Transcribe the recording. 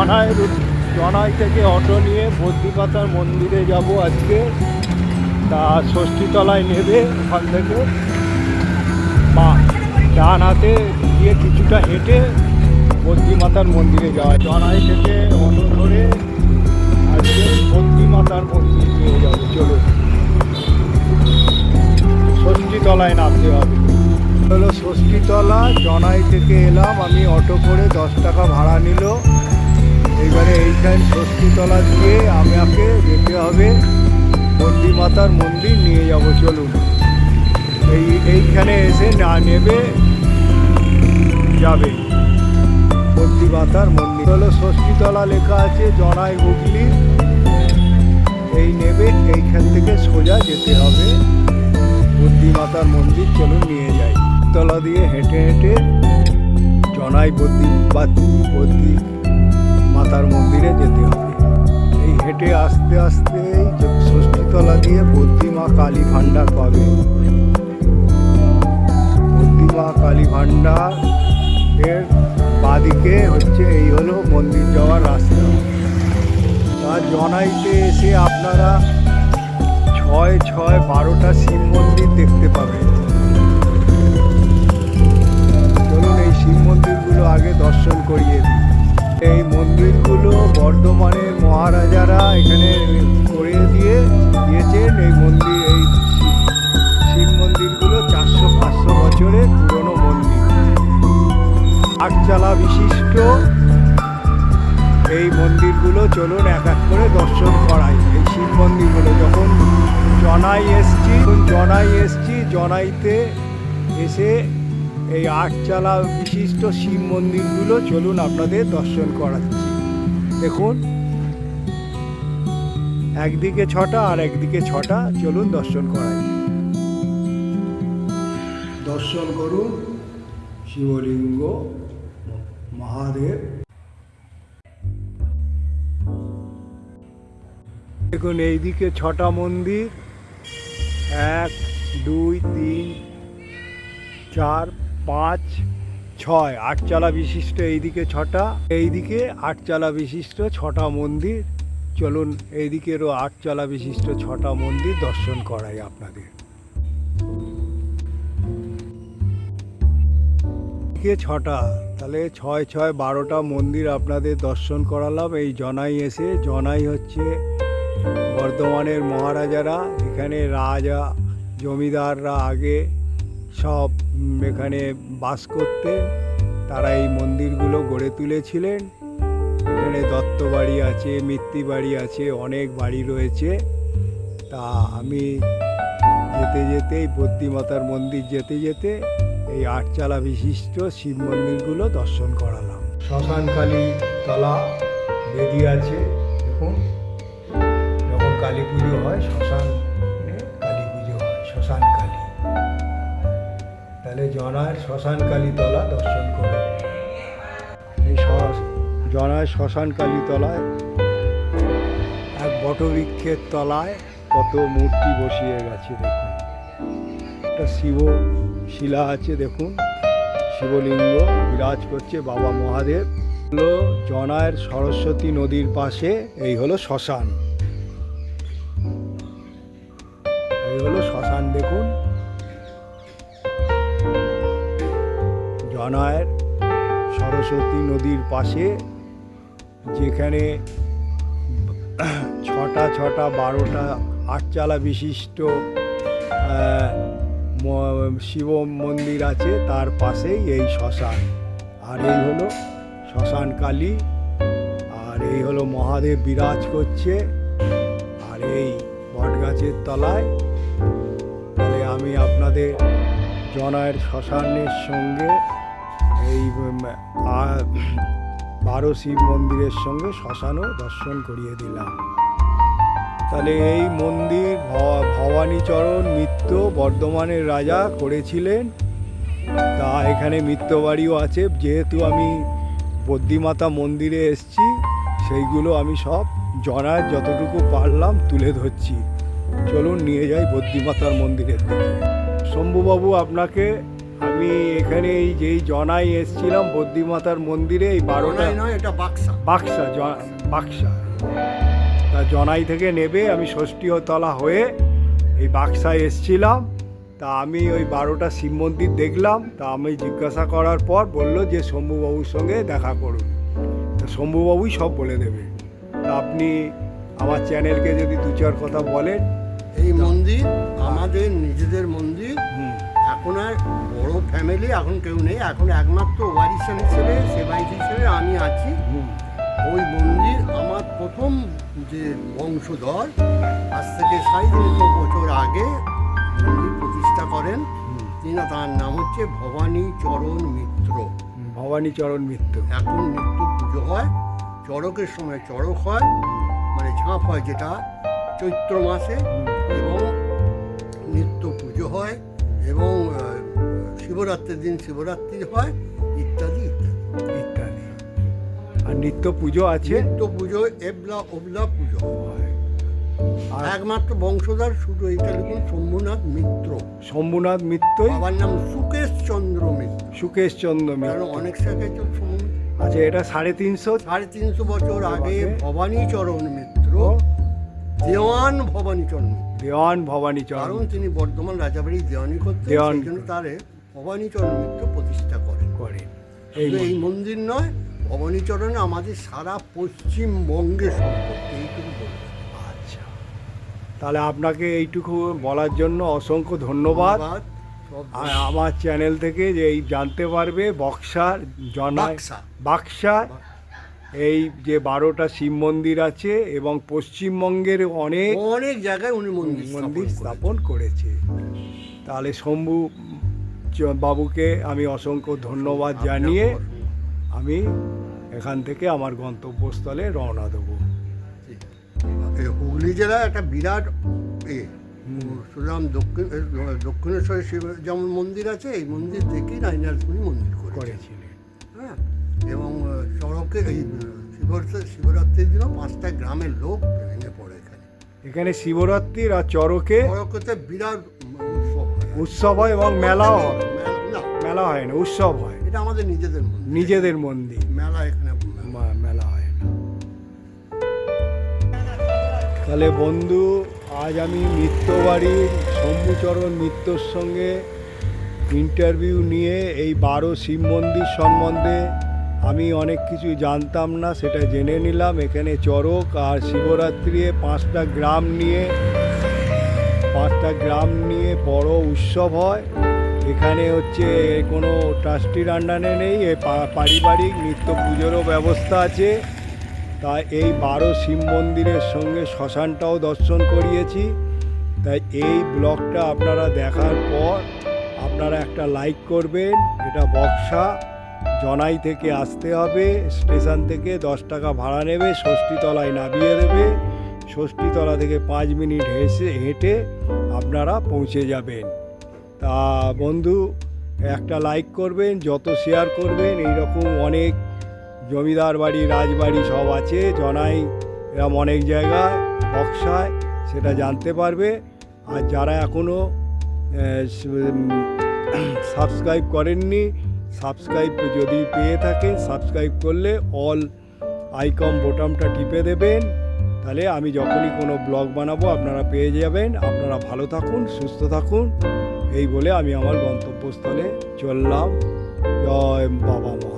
জনায় জনাই থেকে অটো নিয়ে বদ্রিপাতার মন্দিরে যাব আজকে। তা ষষ্ঠীতলায় নেবে ওখান থেকে। মা, ডান হাতে গিয়ে কিছুটা হেঁটে বদ্রিমাতার মন্দিরে যাওয়া। জনাই থেকে অটো ধরে আজকে বদ্রিমাতার মন্দির নিয়ে যাব। চলো। ষষ্ঠীতলায় নামতে হবে। হলো ষষ্ঠীতলা, জনাই থেকে এলাম। আমি অটো করে দশ টাকা ভাড়া নিল। এইবারে এইখান ষষ্ঠীতলা দিয়ে আমাকে যেতে হবে। বন্দি মাতার মন্দির নিয়ে যাব, চলুন। এই, এইখানে এসে না নেবে, যাবে। বন্দি মাতার মন্দির। হলো ষষ্ঠীতলা লেখা আছে, জনাই হুগলি এই নেবে, এইখান থেকে সোজা যেতে হবে। বুদ্ধি মাতার মন্দির, চলুন নিয়ে যাই। তলা দিয়ে হেঁটে হেঁটে জনাই বদ্রি, বা বদ্রি মাতার মন্দিরে যেতে হবে। এই হেঁটে আস্তে আস্তে ষষ্ঠীতলা দিয়ে বদ্রি মা কালী ভাণ্ডার পাবে। বদ্রি মা কালী ভাণ্ডার এর বাদিকে হচ্ছে এই হলো মন্দির যাওয়ার রাস্তা। আর জনাইতে এসে আপনারা ছয় ছয় বারোটা শিব মন্দির দেখতে পাবেন। চলুন এই শিব মন্দিরগুলো আগে দর্শন করিয়ে দিই। এই মন্দিরগুলো বর্ধমানের মহারাজারা এখানে করে দিয়ে দিয়েছেন। এই মন্দির, এই শিব- মন্দিরগুলো চারশো পাঁচশো বছরের পুরনো মন্দির। আটচালা বিশিষ্ট। এই মন্দিরগুলো চলুন এক এক করে দর্শন করাই। এই শিব মন্দিরগুলো যখন জনাই এসছি জনাই এসছি, জনাইতে এসে এই আটচালা বিশিষ্ট শিব মন্দিরগুলো চলুন আপনাদের দর্শন করাচ্ছি। দেখুন। একদিকে ছটা আর একদিকে ছটা, চলুন দর্শন করাই। দর্শন করুন শিবলিঙ্গ, মহাদেব। দেখুন, এইদিকে ছটা মন্দির। এক, দুই, তিন, চার পাঁচ, ছয়, আটচালা বিশিষ্ট এইদিকে ছটা, এইদিকে আটচালা বিশিষ্ট ছটা মন্দির। চলুন এইদিকেরও আটচালা বিশিষ্ট ছটা মন্দির দর্শন করাই আপনাদের। এদিকে ছটা? তাহলে ছয় ছয়, বারোটা মন্দির আপনাদের দর্শন করালাম। এই জনাই এসে, জনাই হচ্ছে বর্ধমানের মহারাজারা। এখানে রাজা, জমিদাররা আগে সব এখানে বাস করতেন তারা এই মন্দিরগুলো গড়ে তুলেছিলেন। এখানে দত্ত বাড়ি আছে মিত্তি বাড়ি আছে, অনেক বাড়ি রয়েছে। তা আমি যেতে যেতে এই বদ্রিমাতার মন্দির যেতে যেতে এই আটচালা বিশিষ্ট শিব মন্দিরগুলো দর্শন করালাম। শ্মশানকালী তলা বেদি আছে, দেখুন। যখন কালী পুজো হয়, শ্মশানে তাহলে শ্মশান কালী তলা দর্শন করুন। এই শ- জনার শ্মশান কালী তলায় এক বটবৃক্ষের তলায় কত মূর্তি বসিয়ে গেছে দেখুন। একটা শিব শিলা আছে দেখুন। শিবলিঙ্গ বিরাজ করছে বাবা মহাদেব। হলো জনায়ের সরস্বতী নদীর পাশে, এই হলো শ্মশান। এই হলো শ্মশান দেখুন। জনায়ের সরস্বতী নদীর পাশে, যেখানে ছটা ছটা, বারোটা, আটচালা বিশিষ্ট শিব মন্দির আছে তার পাশেই এই শ্মশান। আর এই হলো শ্মশান কালী, আর এই হলো মহাদেব বিরাজ করছে, আর এই বটগাছের তলায়। তাহলে আমি আপনাদের জনায়ের শ্মশানের সঙ্গে এই বারো শিব মন্দিরের সঙ্গে শ্মশানও দর্শন করিয়ে দিলাম। তাহলে এই মন্দির ভবানীচরণ মিত্র বর্ধমানের রাজা করেছিলেন। তা এখানে মিত্র বাড়িও আছে। যেহেতু আমি বদ্রিমাতা মন্দিরে এসছি, সেইগুলো আমি সব জনায় যতটুকু পারলাম তুলে ধরছি। চলুন নিয়ে যাই বদ্রিমাতার মন্দিরের দিকে। শম্ভুবাবু আপনাকে আমি এখানে এই যেই জনাই এসছিলাম বদ্যিমাতার মন্দিরে এই বারোটা বারোটাই নয় এটা বাক্সা। বাক্সা বাক্সা। তা জনাই থেকে নেবে আমি ষষ্ঠীতলা হয়ে এই বাক্সায় এসছিলাম। তা আমি ওই বারোটা শিব মন্দির দেখলাম। তা আমি জিজ্ঞাসা করার পর বলল যে শম্ভুবাবুর সঙ্গে দেখা করুন। তা শম্ভুবাবুই সব বলে দেবে। তা আপনি আমার চ্যানেলকে যদি দু চার কথা বলেন। এই মন্দির আমাদের নিজেদের মন্দির। হুম। এখন আর বড় ফ্যামিলি এখন কেউ নেই। এখন একমাত্র ওয়ারিশান হিসেবে সেবাই হিসেবে আমি আছি। ওই মন্দির আমার প্রথম যে বংশধর আজ থেকে সাড়ে তিনশো বছর আগে মন্দির প্রতিষ্ঠা করেন। তিনি তার নাম হচ্ছে ভবানী চরণ মিত্র। ভবানীচরণ মিত্র। এখন নিত্য পুজো হয় চড়কের সময় চড়ক হয় মানে ঝাঁপ হয় যেটা চৈত্র মাসে। এবং শিবরাত্রির দিন শিবরাত্রি হয় ইত্যাদি ইত্যাদি। ইত্যাদি। আর নিত্য পুজো আছে? নিত্য পুজো এবলা ওবলা পুজো। হয়। আর একমাত্র বংশধর শুধু এইটা লিখুন শম্ভুনাথ মিত্র। শম্ভুনাথ মিত্রই? বাবার নাম সুকেশ চন্দ্র মিত্র। সুকেশ চন্দ্র মিত্র অনেক জায়গায় তো আচ্ছা এটা সাড়ে তিনশো? সাড়ে তিনশো বছর আগে আগে ভবানী চরণ মিত্র। দেওয়ান ভবানী চরণ দেওয়ান ভবানীচরণ। কারণ তিনি বর্ধমান রাজাবাড়ি দেওয়ানি করতেন দেওয়ান। সেই জন্য তারে ভবানী চরণ মিত্র প্রতিষ্ঠা করেন। করে এই মন্দির। নয় ভবানী চরণে আমাদের সারা পশ্চিমবঙ্গে সম্পত্তি এইটুকু বলব আচ্ছা। তাহলে আপনাকে এইটুকু বলার জন্য অসংখ্য ধন্যবাদ। আর আমার চ্যানেল থেকে যে এই জানতে পারবে বক্সার জনায় বাক্সা। এই যে বারোটা শিব মন্দির আছে এবং পশ্চিমবঙ্গের অনেক অনেক জায়গায় উনি মন্দির মন্দির স্থাপন করেছে। তাহলে শম্ভু বাবুকে আমি অসংখ্য ধন্যবাদ জানিয়ে আমি এখান থেকে আমার গন্তব্যস্থলে রওনা দেবো। হুগলি জেলায় একটা বিরাট এ সুতরাং দক্ষিণ দক্ষিণেশ্বরে শিব যেমন মন্দির আছে এই মন্দির দেখেই নাইনারপুরি মন্দির করেছিলেন। হ্যাঁ? এবং চড়কে এই শিবরাত্রির দিনও পাঁচটা গ্রামের লোক ভেঙে পড়ে এখানে। এখানে শিবরাত্রির আর চরকে বিরাট উৎসব হয় এবং মেলাও হয়। মেলা- না মেলা হয় না উৎসব হয়। এটা আমাদের নিজেদের মন্দির। নিজেদের মন্দির। মেলা এখানে মেলা হয় না। তাহলে বন্ধু আজ আমি মিত্রবাড়ির শম্ভুচরণ মিত্রর সঙ্গে ইন্টারভিউ নিয়ে এই বারো শিব মন্দির সম্বন্ধে আমি অনেক কিছু জানতাম না সেটা জেনে নিলাম। এখানে চড়ক আর শিবরাত্রি পাঁচটা গ্রাম নিয়ে পাঁচটা গ্রাম নিয়ে বড় উৎসব হয়। এখানে হচ্ছে কোনো ট্রাস্টির আন্ডারে নেই পারিবারিক নিত্য পুজোরও ব্যবস্থা আছে। তা এই বারো শিব মন্দিরের সঙ্গে শ্মশানটাও দর্শন করিয়েছি। তাই এই ব্লগটা আপনারা দেখার পর আপনারা একটা লাইক করবেন, এটা বক্সা। জনাই থেকে আসতে হবে, স্টেশন থেকে দশ টাকা ভাড়া নেবে, ষষ্ঠীতলায় নামিয়ে দেবে। ষষ্ঠীতলা থেকে পাঁচ মিনিট হেসে হেঁটে আপনারা পৌঁছে যাবেন। তা বন্ধু, একটা লাইক করবেন, যত শেয়ার করবেন, এইরকম অনেক জমিদার বাড়ি, রাজবাড়ি সব আছে, জনাই এরম অনেক জায়গায়, বক্সায়, সেটা জানতে পারবে। আর যারা এখনও সাবস্ক্রাইব করেননি সাবস্ক্রাইব যদি পেয়ে থাকেন সাবস্ক্রাইব করলে অল আইকম বোটামটা টিপে দেবেন। তাহলে আমি যখনই কোনো ব্লগ বানাবো, আপনারা পেয়ে যাবেন। আপনারা ভালো থাকুন, সুস্থ থাকুন। এই বলে আমি আমার গন্তব্যস্থলে চললাম। জয় বাবা মা।